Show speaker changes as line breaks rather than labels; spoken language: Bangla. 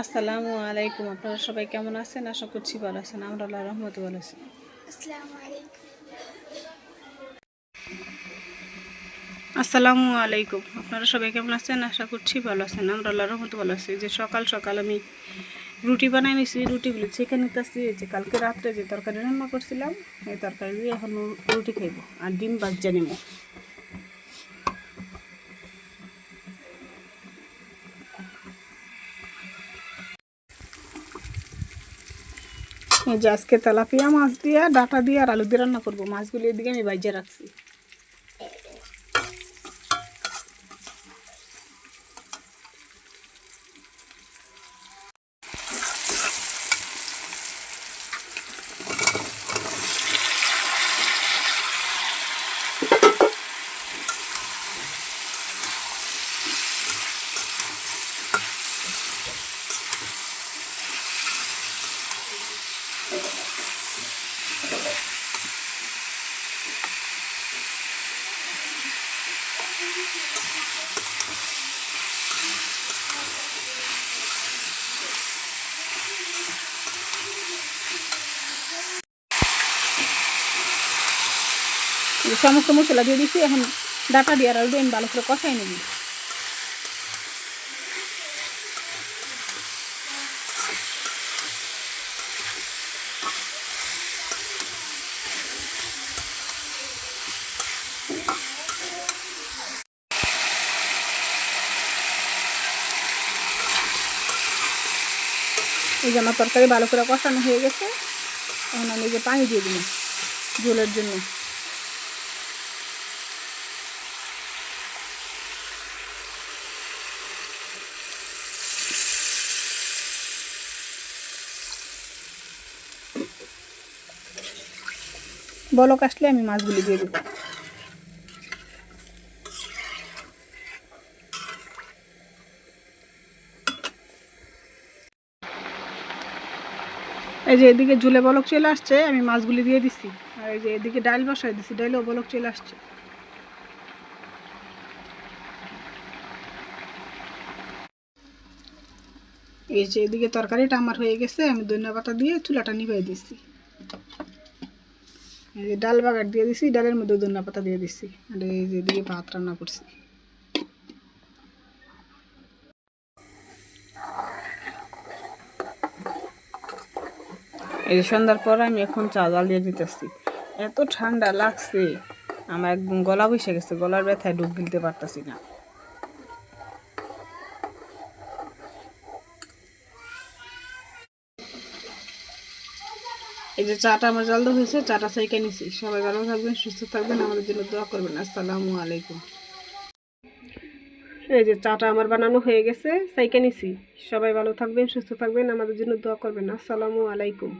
আসসালামু আলাইকুম। আপনারা সবাই কেমন আছেন? আশা করছি ভালো আছেন। আমরা আল্লাহ রহমত ভালো আছি।
আসসালামু আলাইকুম।
আপনারা সবাই কেমন আছেন? আশা করছি ভালো আছেন। আমরা আল্লাহ রহমত ভালো আছি। যে সকাল সকাল আমি রুটি বানাই নিছি। রুটিগুলো ছেঁকে নিতেছি। যে কালকে রাত্রে যে তরকারি রান্না করছিলাম এই তরকারি দিয়ে এখন রুটি খাইব আর ডিম বাজ্জা নেব। আজকে তেলাপিয়া মাছ দিয়ে, ডাটা দিয়ে আর আলু দিয়ে রান্না করব। মাছগুলি এদিকে আমি বাইজে রাখছি। সমস্ত মশলা দিয়ে দিচ্ছি এখন ডাটা দিয়ে আর আলু আমি ভালো করে কষাই নেবি। এই যে আমার তরকারি ভালো করে কষানো হয়ে গেছে, এখন আমি যে পানি দিয়ে দিলাম ঝোলের জন্য। বলক আসলে আমি মাছগুলি দিয়ে দেবো। এই যে এদিকে ঝুলে বলক চলে আসছে, আমি মাছগুলি দিয়ে দিচ্ছি আর এই যে এদিকে ডাইল বসাই দিচ্ছি ডাইলেও বলক চলে আসছে। এই যে এদিকে তরকারিটা আমার হয়ে গেছে, আমি ধনিয়া পাতা দিয়ে চুলাটা নিভাই দিচ্ছি এই যে ডাল বাগার দিয়ে দিছি, ডালের মধ্যে ধনিয়া পাতা দিয়ে দিছি। আর এই যে এদিকে ভাত রান্না করছি। এই সন্ধ্যার পর আমি এখন চা জাল দিয়ে দিতেছি। এত ঠান্ডা লাগছে, আমার একদম গলা বসে গেছে, গলার ব্যথায় ডুব গিলতে পারতাছি না। এই যে চাটা আমার জলদি হয়েছে, চাটা সাইকে নিছি। সবাই ভালো থাকবেন, সুস্থ থাকবেন, আমাদের জন্য দোয়া করবেন। আসসালামু আলাইকুম। এই যে চাটা আমার বানানো হয়ে গেছে সাইকে নিছি। সবাই ভালো থাকবেন, সুস্থ থাকবেন, আমাদের জন্য দোয়া করবেন। আসসালামু আলাইকুম।